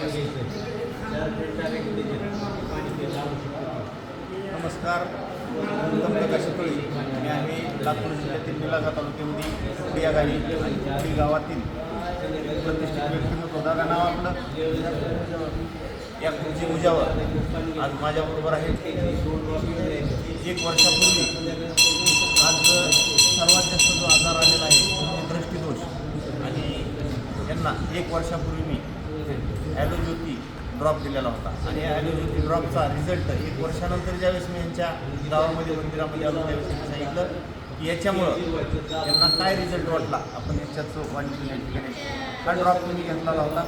नमस्कार. उत्तम प्रकाश आणि आम्ही लातूर जिल्ह्यातील निलागा तालुक्यामध्ये कुडी या गावी कुडी गावातील प्रतिष्ठित व्यक्तिमत्व दादा नाव आपलं. या खुर्ची मुजावर आज माझ्याबरोबर आहे एक वर्षापूर्वी आज सर्वात जास्त जो आजार आलेला आहे म्हणजे दृष्टीदोष. आणि यांना एक वर्षापूर्वी मी ॲलोपॅथी ड्रॉप दिलेला होता. आणि ॲलोपॅथी ड्रॉपचा रिझल्ट एक वर्षानंतर ज्यावेळेस मी यांच्या गावामध्ये मंदिरामध्ये आलो त्यावेळेस त्यांनी सांगितलं की याच्यामुळं यांना काय रिझल्ट वाटला? आपण याच्यात वाटली या ठिकाणी हा ड्रॉप तुम्ही घेतलेला होता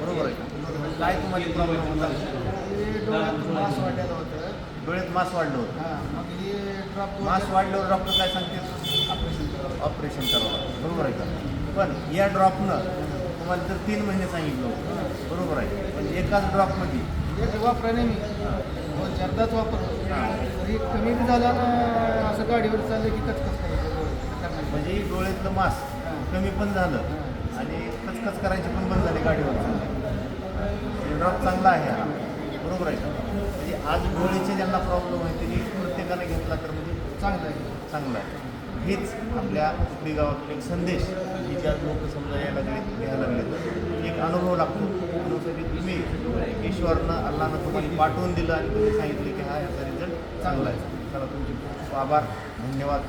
बरोबर आहे. काय तुम्हाला प्रॉब्लेम होता डोळ्यात मास वाढलेलं होतं? डोळ्यात मास वाढलं होतं. हां मग हे ड्रॉप मास वाढल्यावर डॉक्टर काय सांगते ऑपरेशन करावं ऑपरेशन करावं. बरोबर आहे का? पण या ड्रॉपनं तुम्हाला तर तीन महिने सांगितलं होतं. एकाच ड्रॉपमध्ये एक वापराने मी दोन चारदाच वापरतो तरी कमी बी झाला ना असं गाडीवर चाललं की कचकच करायचं. म्हणजे डोळ्यातलं मास कमी पण झालं आणि कचकच करायची पण बंद झाली गाडीवर. ड्रॉप चांगला आहे. हा बरोबर आहे. म्हणजे आज डोळ्याचे ज्यांना प्रॉब्लेम आहे त्यांनी प्रत्येकाने घेतला तर म्हणजे चांगलं आहे. चांगलं आहे. हेच आपल्या गावातून एक संदेश की ज्या लोक समजा यायला लागले घ्यायला लागले एक अनुभव लागतो. तुम्ही ईश्वरनं अल्लानं तुम्हाला पाठवून दिलं आणि तुम्ही सांगितले की हा याचा रिझल्ट चांगला आहे. चला तुमचे खूप खूप आभार. धन्यवाद.